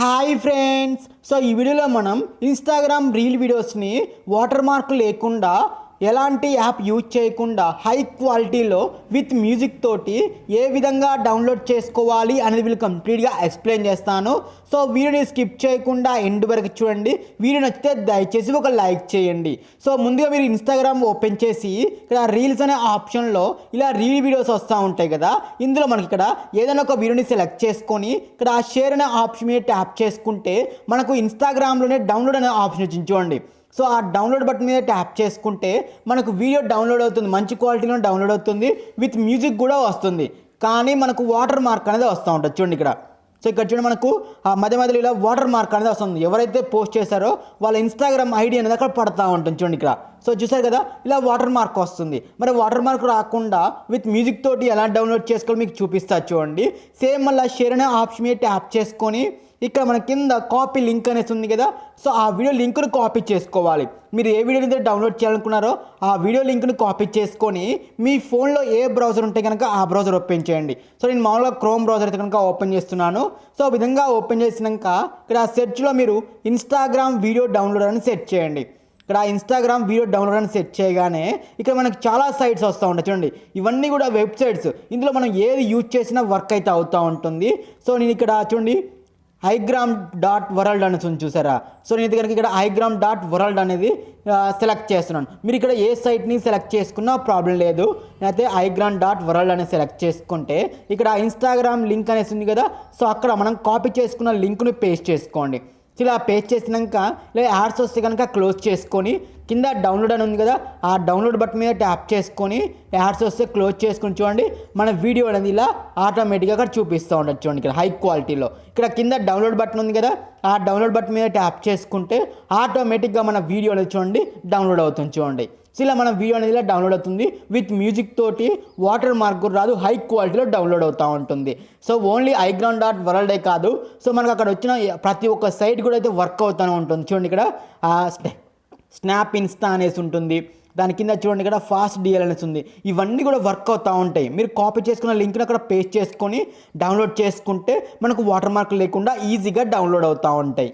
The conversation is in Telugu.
Hi friends. సో ఈ వీడియోలో మనం ఇన్స్టాగ్రామ్ రీల్ వీడియోస్ని వాటర్ మార్క్ లేకుండా ఎలాంటి యాప్ యూజ్ చేయకుండా హై క్వాలిటీలో విత్ మ్యూజిక్ తోటి ఏ విధంగా డౌన్లోడ్ చేసుకోవాలి అనేది వీళ్ళు కంప్లీట్గా ఎక్స్ప్లెయిన్ చేస్తాను. సో వీడియోని స్కిప్ చేయకుండా ఎండ్ వరకు చూడండి. వీడియో నచ్చితే దయచేసి ఒక లైక్ చేయండి. సో ముందుగా మీరు ఇన్స్టాగ్రామ్ ఓపెన్ చేసి ఇక్కడ రీల్స్ అనే ఆప్షన్లో ఇలా రీల్ వీడియోస్ వస్తూ ఉంటాయి కదా. ఇందులో మనకి ఇక్కడ ఏదైనా ఒక వీడియోని సెలెక్ట్ చేసుకొని ఇక్కడ షేర్ అనే ఆప్షన్ మీద ట్యాప్ చేసుకుంటే మనకు ఇన్స్టాగ్రామ్లోనే డౌన్లోడ్ అనే ఆప్షన్ వచ్చింది చూడండి. సో ఆ డౌన్లోడ్ బటన్ మీద ట్యాప్ చేసుకుంటే మనకు వీడియో డౌన్లోడ్ అవుతుంది మంచి క్వాలిటీలో డౌన్లోడ్ అవుతుంది విత్ మ్యూజిక్ కూడా వస్తుంది. కానీ మనకు వాటర్ మార్క్ అనేది వస్తూ ఉంటుంది. చూడండి ఇక్కడ. సో ఇక్కడ చూడండి మనకు ఆ మధ్య మధ్యలో ఇలా వాటర్ మార్క్ అనేది వస్తుంది. ఎవరైతే పోస్ట్ చేశారో వాళ్ళ ఇన్స్టాగ్రామ్ ఐడి అనేది అక్కడ పడతా ఉంటుంది. చూడండి ఇక్కడ. సో చూసారు కదా ఇలా వాటర్ మార్క్ వస్తుంది. మరి వాటర్ మార్క్ రాకుండా విత్ మ్యూజిక్ తోటి ఎలా డౌన్లోడ్ చేసుకోవాలో మీకు చూపిస్తా చూడండి. సేమ్ మళ్ళీ షేర్ అనే ఆప్షన్ మీద ట్యాప్ చేసుకొని ఇక్కడ మన కింద కాపీ లింక్ అనేసి ఉంది కదా సో ఆ వీడియో లింక్ను కాపీ చేసుకోవాలి. మీరు ఏ వీడియో అయితే డౌన్లోడ్ చేయాలనుకున్నారో ఆ వీడియో లింక్ను కాపీ చేసుకొని మీ ఫోన్లో ఏ బ్రౌజర్ ఉంటే కనుక ఆ బ్రౌజర్ ఓపెన్ చేయండి. సో నేను మామూలుగా క్రోమ్ బ్రౌజర్ అయితే కనుక ఓపెన్ చేస్తున్నాను. సో ఆ విధంగా ఓపెన్ చేసినాక ఇక్కడ సెర్చ్లో మీరు ఇన్స్టాగ్రామ్ వీడియో డౌన్లోడ్ అని సెర్చ్ చేయండి. ఇక్కడ ఇన్స్టాగ్రామ్ వీడియో డౌన్లోడ్ అని సెట్ చేయగానే ఇక్కడ మనకు చాలా సైట్స్ వస్తూ ఉంటాయి చూడండి. ఇవన్నీ కూడా వెబ్సైట్స్. ఇందులో మనం ఏది యూజ్ చేసినా వర్క్ అయితే అవుతూ ఉంటుంది. సో నేను ఇక్కడ చూడండి ఐగ్రామ్ డాట్ వరల్డ్ అని చూసారా? సో నేను కనుక ఇక్కడ ఐగ్రామ్ డాట్ వరల్డ్ అనేది సెలెక్ట్ చేస్తున్నాను. మీరు ఇక్కడ ఏ సైట్ని సెలెక్ట్ చేసుకున్నా ప్రాబ్లం లేదు. నేనైతే ఐగ్రామ్ డాట్ వరల్డ్ అనేది సెలెక్ట్ చేసుకుంటే ఇక్కడ ఇన్స్టాగ్రామ్ లింక్ అనేసి ఉంది కదా సో అక్కడ మనం కాపీ చేసుకున్న లింక్ను పేస్ట్ చేసుకోండి. సో ఇలా పేస్ట్ చేసినాక లేదా యాడ్స్ వస్తే కనుక క్లోజ్ చేసుకొని కింద డౌన్లోడ్ అని ఉంది కదా ఆ డౌన్లోడ్ బటన్ మీద ట్యాప్ చేసుకొని యాడ్స్ వస్తే క్లోజ్ చేసుకుని చూడండి మన వీడియో అనేది ఇలా ఆటోమేటిక్గా అక్కడ చూపిస్తూ ఉండదు చూడండి ఇక్కడ హై క్వాలిటీలో ఇక్కడ కింద డౌన్లోడ్ బటన్ ఉంది కదా ఆ డౌన్లోడ్ బటన్ మీద ట్యాప్ చేసుకుంటే ఆటోమేటిక్గా మన వీడియో అనేది చూడండి డౌన్లోడ్ అవుతుంది చూడండి. ఇలా మన వీడియో అనేది డౌన్లోడ్ అవుతుంది. విత్ మ్యూజిక్ తోటి వాటర్ మార్క్ కూడా రాదు. హై క్వాలిటీలో డౌన్లోడ్ అవుతూ ఉంటుంది. సో ఓన్లీ ఐగ్రౌండ్ డాట్ వరల్డే కాదు. సో మనకు అక్కడ వచ్చిన ప్రతి ఒక్క సైట్ కూడా అయితే వర్క్ అవుతూనే ఉంటుంది. చూడండి ఇక్కడ. స్నాప్ ఇన్స్టా అనేసి ఉంటుంది. దాని కింద చూడండి ఇక్కడ ఫాస్ట్ డిఎల్ అనేసి ఉంది. ఇవన్నీ కూడా వర్క్ అవుతూ ఉంటాయి. మీరు కాపీ చేసుకున్న లింక్ని అక్కడ పేస్ట్ చేసుకొని డౌన్లోడ్ చేసుకుంటే మనకు వాటర్ మార్క్ లేకుండా ఈజీగా డౌన్లోడ్ అవుతూ ఉంటాయి.